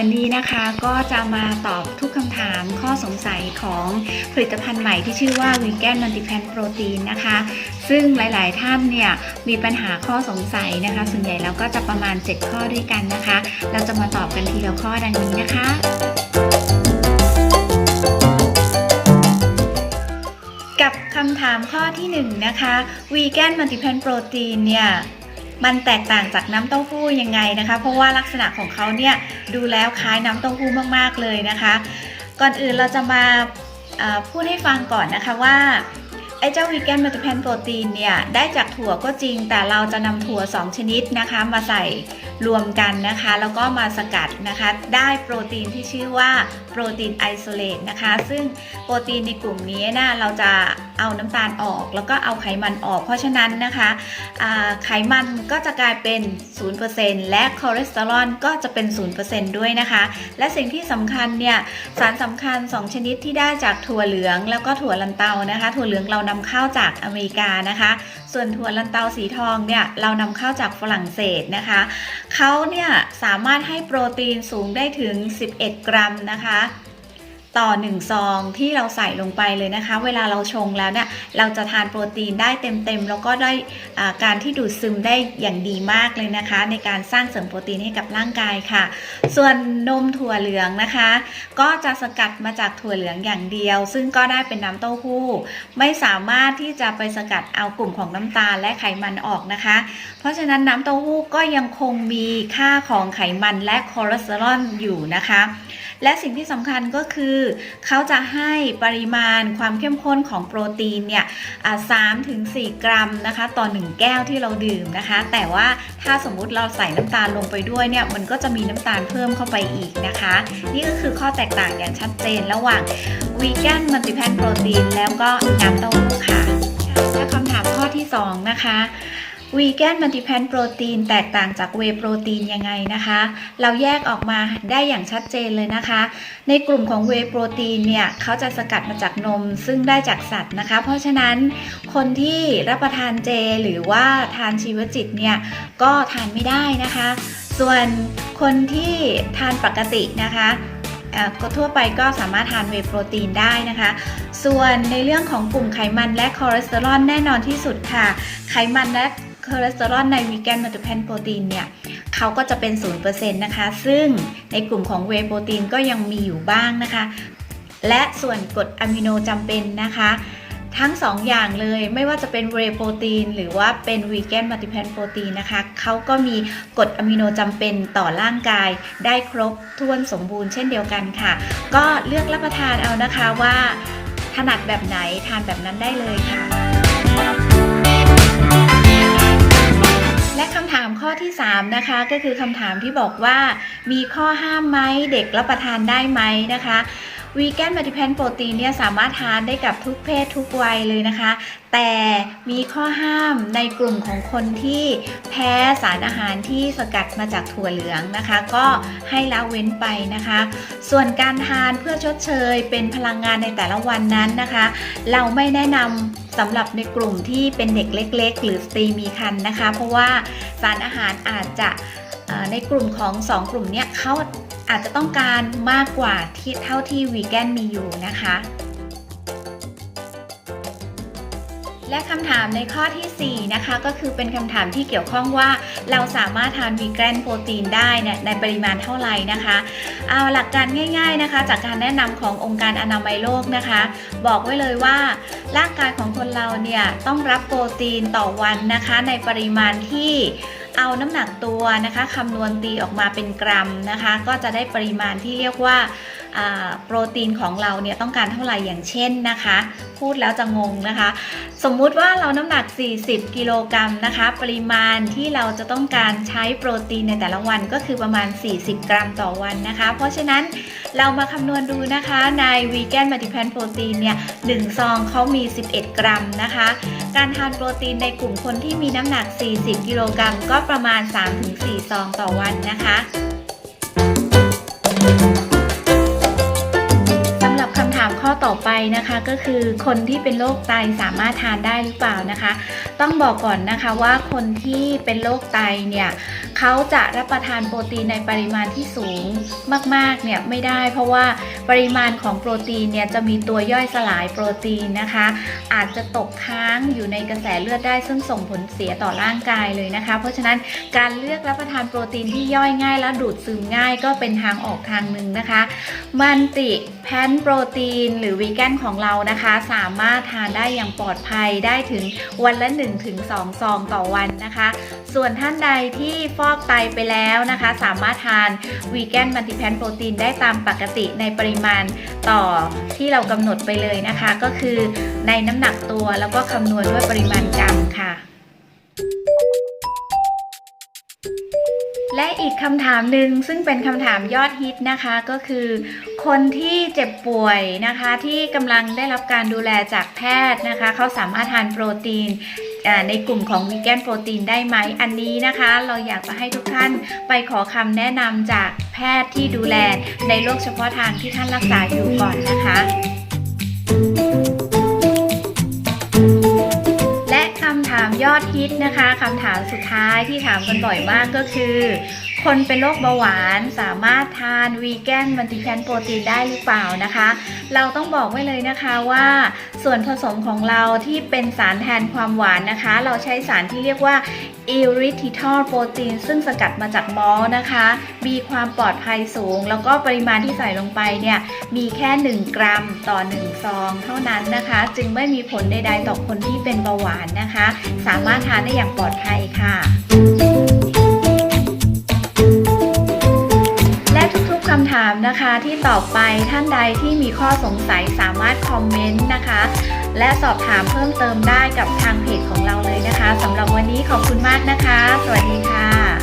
วันนี้นะคะก็จะมาตอบทุกคำถามข้อสงสัยของผลิตภัณฑ์ใหม่ที่ชื่อว่า Vegan Multipan Protein นะคะ ซึ่งหลายๆท่านเนี่ยมีปัญหาข้อสงสัยนะคะ ส่วนใหญ่แล้วก็จะประมาณ 7 ข้อด้วยกันนะคะ เราจะมาตอบกันทีละข้อดังนี้นะคะกับคำถามข้อที่1นงนะคะ Vegan Multipan Protein เนี่ย มันแตกต่างจากน้ำเต้าหู้ยังไงนะคะ เพราะว่าลักษณะของเขาเนี่ยดูแล้วคล้ายน้ำเต้าหู้มากๆเลยนะคะ ก่อนอื่นเราจะมาพูดให้ฟังก่อนนะคะว่าไอ้เจ้าวีแกนมัลติแพนโปรตีนเนี่ยได้จากถั่วก็จริง แต่เราจะนำถั่ว 2 ชนิดนะคะ มาใส่ รวมกันนะคะ แล้วก็มาสกัดนะคะ ได้โปรตีนที่ชื่อว่าโปรตีนไอโซเลตนะคะ ซึ่งโปรตีนในกลุ่มนี้นะเราจะเอาน้ำตาลออก แล้วก็เอาไขมันออก เพราะฉะนั้นนะคะไขมันก็จะกลายเป็น 0%และคอเลสเตอรอลก็จะเป็น 0%ด้วยนะคะ และสิ่งที่สำคัญเนี่ยสารสำคัญ 2 ชนิดที่ได้จากถั่วเหลือง แล้วก็ถั่วลันเตานะคะ ถั่วเหลืองเรานำเข้าจากอเมริกานะคะ ส่วนถั่วลันเตาสีทองเนี่ยเรานำเข้าจากฝรั่งเศสนะคะเขาเนี่ยสามารถให้โปรตีนสูงได้ถึง 11 กรัมนะคะ ต่อ 1 ซองที่เราใส่ลงไปเลยนะคะ เวลาเราชงแล้วเนี่ยเราจะทานโปรตีนได้เต็มๆ แล้วก็ได้การที่ดูดซึมได้อย่างดีมากเลยนะคะ ในการสร้างเสริมโปรตีนให้กับร่างกายค่ะ ส่วนนมถั่วเหลืองนะคะ ก็จะสกัดมาจากถั่วเหลืองอย่างเดียว ซึ่งก็ได้เป็นน้ำเต้าหู้ ไม่สามารถที่จะไปสกัดเอากลุ่มของน้ำตาลและไขมันออกนะคะ เพราะฉะนั้นน้ำเต้าหู้ก็ยังคงมีค่าของไขมันและคอเลสเตอรอลอยู่นะคะ และสิ่งที่สำคัญก็คือเขาจะให้ปริมาณความเข้มข้นของโปรตีนเนี่ยสามถึงสกรัมนะคะ ต่อ 1 แก้วที่เราดื่มนะคะ แต่ว่าถ้าสมมุติเราใส่น้ำตาลลงไปด้วยเนี่ยมันก็จะมีน้ำตาลเพิ่มเข้าไปอีกนะคะ นี่ก็คือข้อแตกต่างอย่างชัดเจนระหว่างวีแกนมัลติแพนโปรตีนแล้วก็น้ำเต้าหู้ค่ะและคำถามข้อที่ 2 นะคะ วีแกนมัลติแพนโปรตีนแตกต่างจากเวโปรตีนยังไงนะคะ เราแยกออกมาได้อย่างชัดเจนเลยนะคะ ในกลุ่มของเวโปรตีนเนี่ยเขาจะสกัดมาจากนมซึ่งได้จากสัตว์นะคะ เพราะฉะนั้นคนที่รับประทานเจหรือว่าทานชีวจิตเนี่ยก็ทานไม่ได้นะคะ ส่วนคนที่ทานปกตินะคะอ่าก็ทั่วไปก็สามารถทานเวโปรตีนได้นะคะ ส่วนในเรื่องของกลุ่มไขมันและคอเลสเตอรอลแน่นอนที่สุดค่ะ ไขมันและ คอเลสเตอรอลในวีแกนมัลติแพนโปรตีนเนี่ยเขาก็จะเป็น 0%นะคะ ซึ่งในกลุ่มของเวโปรตีนก็ยังมีอยู่บ้างนะคะ และส่วนกรดอะมิโนจำเป็นนะคะ ทั้ง2อย่างเลยไม่ว่าจะเป็นเวโปรตีนหรือว่าเป็นวีแกนมัลติแพนโปรตีนนะคะเขาก็มีกรดอะมิโนจำเป็นต่อร่างกาย ได้ครบถ้วนสมบูรณ์เช่นเดียวกันค่ะ ก็เลือกรับประทานเอานะคะว่าถนัดแบบไหนทานแบบนั้นได้เลยค่ะ และคำถามข้อที่ 3 นะคะ ก็คือคำถามที่บอกว่า มีข้อห้ามไหมเด็กรับประทานได้ไหมนะคะวีแกนมัลติแพนโปรตีนเนี่ยสามารถทานได้กับทุกเพศทุกวัยเลยนะคะ แต่มีข้อห้ามในกลุ่มของคนที่แพ้สารอาหารที่สกัดมาจากถั่วเหลืองนะคะ ก็ให้ละเว้นไปนะคะ ส่วนการทานเพื่อชดเชยเป็นพลังงานในแต่ละวันนั้นนะคะ เราไม่แนะนำ สำหรับในกลุ่มที่เป็นเด็กเล็ก ๆ หรือสตรีมีครรภ์นะคะ เพราะว่าสารอาหารอาจจะในกลุ่มของ 2 กลุ่มเนี้ยเขาอาจจะต้องการมากกว่าที่เท่าที่วีแกนมีอยู่นะคะ และคำถามในข้อทีสี่ 4 นะคะ ก็คือเป็นคำถามที่เกี่ยวข้องว่าเราสามารถทานวีแกนโปรตีนได้เนี่ยในปริมาณเท่าไหร่นะคะ เอาหลักการง่าย ๆนะคะ จากการแนะนำขององค์การอนามัยโลกนะคะ บอกไว้เลยว่า ร่างกายของคนเราเนี่ยต้องรับโปรตีนต่อวันนะคะ ในปริมาณที่เอาน้ำหนักตัวนะคะคำนวณตีออกมาเป็นกรัมนะคะ ก็จะได้ปริมาณที่เรียกว่าโปรตีนของเราเนี่ยต้องการเท่าไหร่อย่างเช่นนะคะ พูดแล้วจะงงนะคะ สมมุติว่าเราน้ำหนัก 40 กิโลกรัมนะคะ ปริมาณที่เราจะต้องการใช้โปรตีนในแต่ละวันก็คือประมาณ 40 กรัมต่อวันนะคะ เพราะฉะนั้นเรามาคำนวณดูนะคะใน Vegan Multipan Protein เนี่ย1ซองเขามี 11 กรัมนะคะ การทานโปรตีนในกลุ่มคนที่มีน้ำหนัก 40 กิโลกรัมก็ประมาณ 3-4 ซองต่อวันนะคะ ข้อต่อไปนะคะก็คือคนที่เป็นโรคไตสามารถทานได้หรือเปล่านะคะ ต้องบอกก่อนนะคะว่าคนที่เป็นโรคไตเนี่ยเขาจะรับประทานโปรตีนในปริมาณที่สูงมากๆเนี่ยไม่ได้ เพราะว่า ปริมาณของโปรตีนเนี่ยจะมีตัวย่อยสลายโปรตีนนะคะ อาจจะตกค้างอยู่ในกระแสเลือดได้ ซึ่งส่งผลเสียต่อร่างกายเลยนะคะ เพราะฉะนั้นการเลือกรับประทานโปรตีนที่ย่อยง่ายและดูดซึมง่ายก็เป็นทางออกทางหนึ่งนะคะมันติแพนโปรตีน หรือวีแกนของเรานะคะ สามารถทานได้อย่างปลอดภัยได้ถึงวันละ 1-2 ซองต่อวันนะคะ ส่วนท่านใดที่ฟอกไตไปแล้วนะคะ สามารถทานวีแกนมัลติแพนโปรตีนได้ตามปกติในปริมาณต่อที่เรากำหนดไปเลยนะคะ ก็คือในน้ำหนักตัวแล้วก็คำนวณด้วยปริมาณกรัมค่ะ และอีกคำถามหนึ่งซึ่งเป็นคำถามยอดฮิตนะคะก็คือ คนที่เจ็บป่วยนะคะ ที่กำลังได้รับการดูแลจากแพทย์นะคะ เขาสามารถทานโปรตีน ในกลุ่มของวีแกนโปรตีนได้ไหมอันนี้นะคะ เราอยากจะให้ทุกท่านไปขอคำแนะนำจากแพทย์ที่ดูแลในโรคเฉพาะทางที่ท่านรักษาอยู่ก่อนนะคะและคำถามยอดฮิตนะคะคำถามสุดท้ายที่ถามกันบ่อยมากก็คือ คนเป็นโรคเบาหวานสามารถทานวีแกนมัลติแพนโปรตีนได้หรือเปล่านะคะ เราต้องบอกไว้เลยนะคะว่า ส่วนผสมของเราที่เป็นสารแทนความหวานนะคะ เราใช้สารที่เรียกว่าอิริทิทอลโปรตีนซึ่งสกัดมาจากมอลนะคะ มีความปลอดภัยสูง แล้วก็ปริมาณที่ใส่ลงไปเนี่ยมีแค่ 1 กรัมต่อ 1 ซอง เท่านั้นนะคะ จึงไม่มีผลใดๆต่อคนที่เป็นเบาหวานนะคะ สามารถทานได้อย่างปลอดภัยค่ะ คำถามนะคะที่ตอบไปท่านใดที่มีข้อสงสัยสามารถคอมเมนต์นะคะ และสอบถามเพิ่มเติมได้กับทางเพจของเราเลยนะคะสำหรับวันนี้ขอบคุณมากนะคะ สวัสดีค่ะ